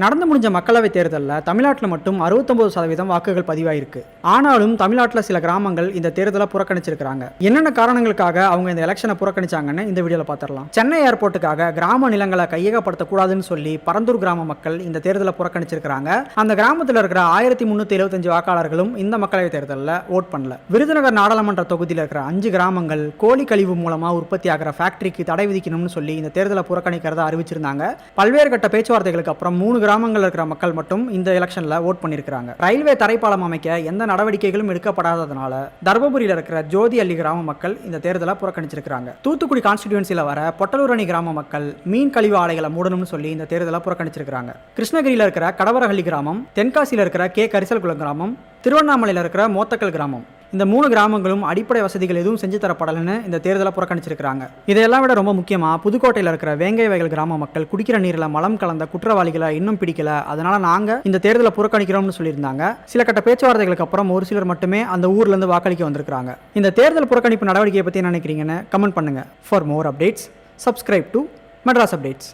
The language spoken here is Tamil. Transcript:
நடந்து முடிஞ்ச மக்களவைத் தேர்தலில் தமிழ்நாட்டில் மட்டும் அறுபத்தொம்பது சதவீதம் வாக்குகள் பதிவாயிருக்கு. ஆனாலும் தமிழ்நாட்டில் சில கிராமங்கள் இந்த தேர்தலை புறக்கணிச்சிருக்காங்க என்னென்ன காரணங்களுக்காக அவங்க இந்த எலெக்ஷனை புறக்கணிச்சாங்கன்னு இந்த வீடியோவில் பார்த்துடலாம் சென்னை ஏர்போர்ட்டுக்காக கிராம நிலங்களை கையகப்படுத்தக்கூடாதுன்னு சொல்லி பரந்தூர் கிராம மக்கள் இந்த தேர்தலை புறக்கணிச்சிருக்காங்க அந்த கிராமத்தில் இருக்கிற ஆயிரத்தி முந்நூற்றி எழுபத்தஞ்சு வாக்காளர்களும் இந்த மக்களவைத் தேர்தலில் ஓட் பண்ணல. விருதுநகர் நாடாளுமன்ற தொகுதியில் இருக்கிற அஞ்சு கிராமங்கள் கோழி கழிவு மூலமாக உற்பத்தி ஆகிற ஃபேக்டரிக்கு தடை விதிக்கணும்னு சொல்லி இந்த தேர்தலை புறக்கணிக்கிறதா அறிவிச்சிருந்தாங்க. பல்வேறு கட்ட பேச்சுவார்த்தைகளுக்கு அப்புறம் மூணு கிராமங்களில் இருக்கிற மக்கள் மட்டும் இந்த எலெக்ஷனில் ஓட் பண்ணியிருக்காங்க ரயில்வே தரைப்பாலம் அமைக்க எந்த நடவடிக்கைகளும் எடுக்கப்படாததுனால தர்மபுரியில் இருக்கிற ஜோதி அள்ளி கிராம மக்கள் இந்த தேர்தலை புறக்கணிச்சிருக்காங்க தூத்துக்குடி கான்ஸ்டிடியூன்சியில் வர பொட்டலூரணி கிராம மக்கள் மீன் கழிவு ஆலைகளை மூடணும்னு சொல்லி இந்த தேர்தலை புறக்கணிச்சிருக்காங்க கிருஷ்ணகிரியில் இருக்கிற கடவரஹள்ளி கிராமம் தென்காசியில் இருக்கிற கே கரிசல்குளம் கிராமம் திருவண்ணாமலையில் இருக்கிற மோத்தக்கல் கிராமம் இந்த மூணு கிராமங்களும் அடிப்படை வசதிகள் எதுவும் செஞ்சு தரப்படலைன்னு இந்த தேர்தலை புறக்கணிச்சிருக்காங்க இதையெல்லாம் விட ரொம்ப முக்கியமாக புதுக்கோட்டையில் இருக்கிற வேங்கை வயல் கிராம மக்கள் குடிக்கிற நீரில் மலம் கலந்த குற்றவாளிகளை இன்னும் பிடிக்கல. அதனால நாங்கள் இந்த தேர்தலை புறக்கணிக்கிறோம்னு சொல்லியிருந்தாங்க. சில கட்ட பேச்சுவார்த்தைகளுக்கு அப்புறம் ஒரு சிலர் மட்டுமே அந்த ஊர்லேருந்து வாக்களிக்க வந்திருக்காங்க இந்த தேர்தல் புறக்கணிப்பு நடவடிக்கையை பற்றி நினைக்கிறீங்கன்னு கமெண்ட் பண்ணுங்கள் for more updates subscribe to Madras updates